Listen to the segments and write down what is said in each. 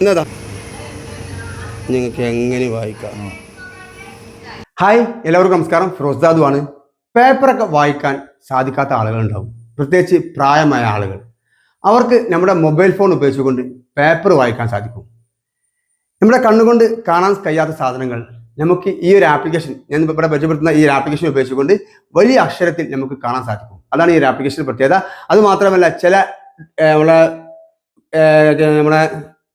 എന്നതാ നിങ്ങൾക്ക് എങ്ങനെ വായിക്കാം? ഹായ് എല്ലാവർക്കും നമസ്കാരം. ഫിറോസ്ദാദു ആണ്. പേപ്പറൊക്കെ വായിക്കാൻ സാധിക്കാത്ത ആളുകളുണ്ടാവും. പ്രത്യേകിച്ച് പ്രായമായ ആളുകൾ. അവർക്ക് നമ്മുടെ മൊബൈൽ ഫോൺ ഉപയോഗിച്ചുകൊണ്ട് പേപ്പർ വായിക്കാൻ സാധിക്കും. നമ്മുടെ കണ്ണുകൊണ്ട് കാണാൻ കഴിയാത്ത സാധനങ്ങൾ നമുക്ക് ഈ ഒരു ആപ്ലിക്കേഷൻ ഞാൻ ഇവിടെ പരിചയപ്പെടുത്തുന്ന ഈ ഒരു ആപ്ലിക്കേഷൻ ഉപയോഗിച്ചുകൊണ്ട് വലിയ അക്ഷരത്തിൽ നമുക്ക് കാണാൻ സാധിക്കും. അതാണ് ഈ ഒരു ആപ്ലിക്കേഷൻ പ്രത്യേകത. അതുമാത്രമല്ല ചില നമ്മളെ നമ്മളെ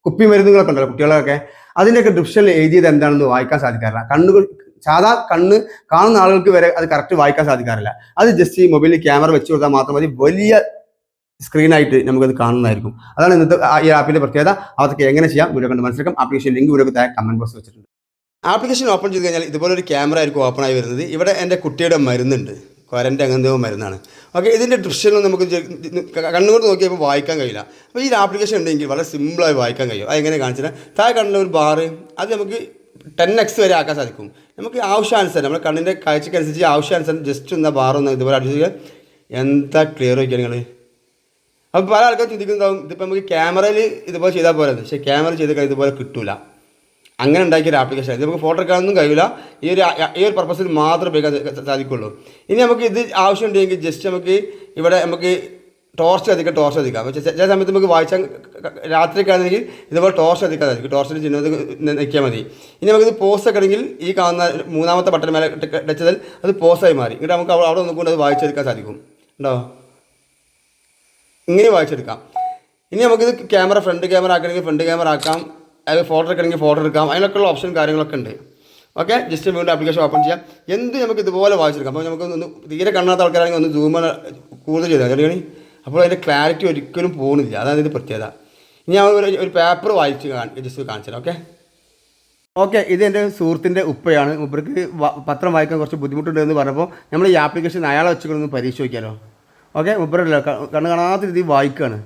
കുപ്പി മരുന്നുകളൊക്കെ ഉണ്ടല്ലോ കുട്ടികളൊക്കെ. അതിന്റെയൊക്കെ ഡിസ്ക്രിപ്ഷനിൽ എഴുതിയത് എന്താണെന്ന് വായിക്കാൻ സാധിക്കാറില്ല. കണ്ണുകൾ സാധാ കണ്ണ് കാണുന്ന ആളുകൾക്ക് വരെ അത് കറക്റ്റ് വായിക്കാൻ സാധിക്കാറില്ല. അത് ജസ്റ്റ് ഈ മൊബൈലിൽ ക്യാമറ വെച്ച് കൊടുത്താൽ മാത്രം മതി. വലിയ സ്ക്രീനായിട്ട് നമുക്കത് കാണുന്നതായിരിക്കും. അതാണ് ഇന്നത്തെ ഈ ആപ്പിന്റെ പ്രത്യേകത. അതൊക്കെ എങ്ങനെ ചെയ്യാം? വീഡിയോ കണ്ട് മനസ്സിലാക്കാം. ആപ്ലിക്കേഷൻ ലിങ്ക് വീഡിയോ താഴെ കമന്റ് ബോക്സ് വെച്ചിട്ടുണ്ട്. ആപ്ലിക്കേഷൻ ഓപ്പൺ ചെയ്ത് കഴിഞ്ഞാൽ ഇതുപോലെ ഒരു ക്യാമറ ആയിരിക്കും ഓപ്പൺ ആയി വരുന്നത്. ഇവിടെ എന്റെ കുട്ടിയുടെ മരുന്നുണ്ട്. ക്വാറന്റെ അങ്ങനത്തെ മരുന്നാണ്. ഓക്കെ ഇതിന്റെ ദൃശ്യം നമുക്ക് കണ്ണുകൊണ്ട് നോക്കിയപ്പോൾ വായിക്കാൻ കഴിയില്ല. അപ്പോൾ ഈ ആപ്ലിക്കേഷൻ ഉണ്ടെങ്കിൽ വളരെ സിമ്പിളായി വായിക്കാൻ കഴിയും. അത് എങ്ങനെ കാണിച്ചാൽ താഴെ കണ്ണിൽ ഒരു ബാറ് അത് നമുക്ക് ടെൻ എക്സ് വരെ ആക്കാൻ സാധിക്കും. നമുക്ക് ആവശ്യാനുസരണം നമ്മുടെ കണ്ണിന്റെ കാഴ്ചക്കനുസരിച്ച് ആവശ്യാനുസരണം ജസ്റ്റ് ഒന്ന് ബാർ ഒന്ന് ഇതുപോലെ അടിച്ച് എന്താ ക്ലിയർ വയ്ക്കുക നിങ്ങൾ അപ്പോൾ പല ആൾക്കാർ ചിന്തിക്കുന്നതാവും ഇതിപ്പോൾ നമുക്ക് ക്യാമറയിൽ ഇതുപോലെ ചെയ്താൽ പോരാ പക്ഷേ ക്യാമറ ചെയ്ത് കഴിഞ്ഞാൽ ഇതുപോലെ കിട്ടൂല. അങ്ങനെ ഉണ്ടാക്കിയ ഒരു ആപ്ലിക്കേഷൻ ഇത് നമുക്ക് ഫോട്ടോ എടുക്കാനൊന്നും കഴിയില്ല ഈ ഒരു ഈ ഒരു പർപ്പസിൽ മാത്രം ഉപയോഗിക്കാൻ സാധിക്കുള്ളൂ. ഇനി നമുക്ക് ഇത് ആവശ്യമുണ്ടെങ്കിൽ ജസ്റ്റ് നമുക്ക് ഇവിടെ നമുക്ക് ടോർച്ച് അധികം ടോർച്ച് അധികം. ചില സമയത്ത് നമുക്ക് വായിച്ചാൽ രാത്രിയൊക്കെ ആണെങ്കിൽ ഇതുപോലെ ടോർച്ച് അധികം സാധിക്കും ടോർച്ചിൽ ചിഹ്നം നിൽക്കിയാൽ മതി. ഇനി നമുക്കിത് പോസ്റ്റ് ഒക്കെ ആണെങ്കിൽ ഈ കാണുന്ന മൂന്നാമത്തെ ബട്ടൺ മേലെ ടച്ചതിൽ അത് പോസ്റ്റായി മാറി. എന്നിട്ട് നമുക്ക് അവിടെ ഒന്നും കൊണ്ട് അത് വായിച്ചെടുക്കാൻ സാധിക്കും. ഉണ്ടോ? ഇങ്ങനെ വായിച്ചെടുക്കാം. ഇനി നമുക്കിത് ക്യാമറ ഫ്രണ്ട് ക്യാമറ ആക്കണമെങ്കിൽ ഫ്രണ്ട് ക്യാമറ ആക്കാം. അത് ഫോട്ടോ എടുക്കണമെങ്കിൽ ഫോട്ടോ എടുക്കാം. അതിനൊക്കെയുള്ള ഓപ്ഷൻ കാര്യങ്ങളൊക്കെ ഉണ്ട്. ഓക്കെ ജസ്റ്റ് വീണ്ടും ആപ്ലിക്കേഷൻ ഓപ്പൺ ചെയ്യാം. എന്ത് നമുക്ക് ഇതുപോലെ വായിച്ചെടുക്കാം? അപ്പോൾ നമുക്ക് ഒന്ന് തീരെ കാണാത്ത ആൾക്കാരാണെങ്കിൽ ഒന്ന് സൂം കൂടുതൽ ചെയ്താൽ കാരണം അപ്പോൾ അതിന്റെ ക്ലാരിറ്റി ഒരിക്കലും പോകുന്നില്ല അതാണ് ഇതിന്റെ പ്രത്യേകത. ഇനി ഞാൻ ഒരു ഒരു പേപ്പർ വായിച്ച് ജസ്റ്റ് കാണിച്ചു ഓക്കെ ഓക്കെ ഇത് എന്റെ സുഹൃത്തിന്റെ ഉപ്പയാണ്. ഉപ്പർക്ക് പത്രം വായിക്കാൻ കുറച്ച് ബുദ്ധിമുട്ടുണ്ട് എന്ന് പറഞ്ഞപ്പോൾ നമ്മൾ ഈ ആപ്ലിക്കേഷൻ അയാളെ വെച്ചുകൊണ്ടൊന്ന് പരീക്ഷ ഓക്കെ ഉപ്പറല്ലോ കണ്ണ് കാണാത്ത രീതിയിൽ വായിക്കുകയാണ്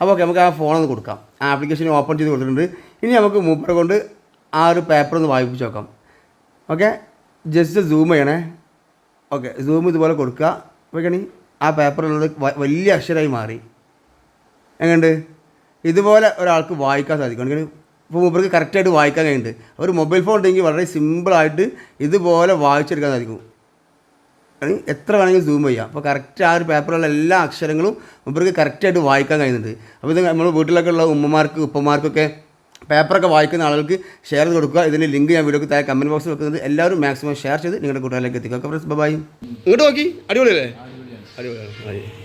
അപ്പോൾ ഓക്കെ നമുക്ക് ആ ഫോണൊന്ന് കൊടുക്കാം. ആ ആപ്ലിക്കേഷൻ ഓപ്പൺ ചെയ്ത് കൊടുത്തിട്ടുണ്ട്. ഇനി നമുക്ക് മൂപ്പറെ കൊണ്ട് ആ ഒരു പേപ്പർ ഒന്ന് വായിപ്പിച്ച് നോക്കാം. ഓക്കെ ജസ്റ്റ് സൂം ചെയ്യണേ. ഓക്കെ സൂം ഇതുപോലെ കൊടുക്കുക. നോക്കണി ആ പേപ്പറിലുള്ളത് വലിയ അക്ഷരമായി മാറി. എങ്ങനെയുണ്ട്? ഇതുപോലെ ഒരാൾക്ക് വായിക്കാൻ സാധിക്കും. ഇപ്പോൾ മൂപ്പർക്ക് കറക്റ്റായിട്ട് വായിക്കാൻ കഴിയുന്നുണ്ട്. ഒരു മൊബൈൽ ഫോൺ ഉണ്ടെങ്കിൽ വളരെ സിമ്പിളായിട്ട് ഇതുപോലെ വായിച്ചെടുക്കാൻ സാധിക്കും. എത്ര വേണമെങ്കിലും സൂം ചെയ്യാം. അപ്പോൾ കറക്റ്റ് ആ ഒരു പേപ്പറിലുള്ള എല്ലാ അക്ഷരങ്ങളും മൂപ്പർക്ക് കറക്റ്റായിട്ട് വായിക്കാൻ കഴിയുന്നുണ്ട്. അപ്പോൾ ഇത് നമ്മൾ വീട്ടിലൊക്കെ ഉള്ള ഉമ്മമാർക്ക് ഉപ്പമാർക്കൊക്കെ പേപ്പറൊക്കെ വായിക്കുന്ന ആളുകൾക്ക് ഷെയർ ചെയ്ത് കൊടുക്കുക. ഇതിന്റെ ലിങ്ക് ഞാൻ വീഡിയോക്ക് താഴെ കമന്റ് ബോക്സിൽ വെക്കുന്നത് എല്ലാവരും മാക്സിമം ഷെയർ ചെയ്ത് നിങ്ങളുടെ കൂട്ടുകാരിലേക്ക് എത്തിക്കുക. ഫ്രണ്ട്സ് ബൈ ഇങ്ങോട്ട് നോക്കി. അടിപൊളിയല്ലേ? അടിപൊളിയാണ്.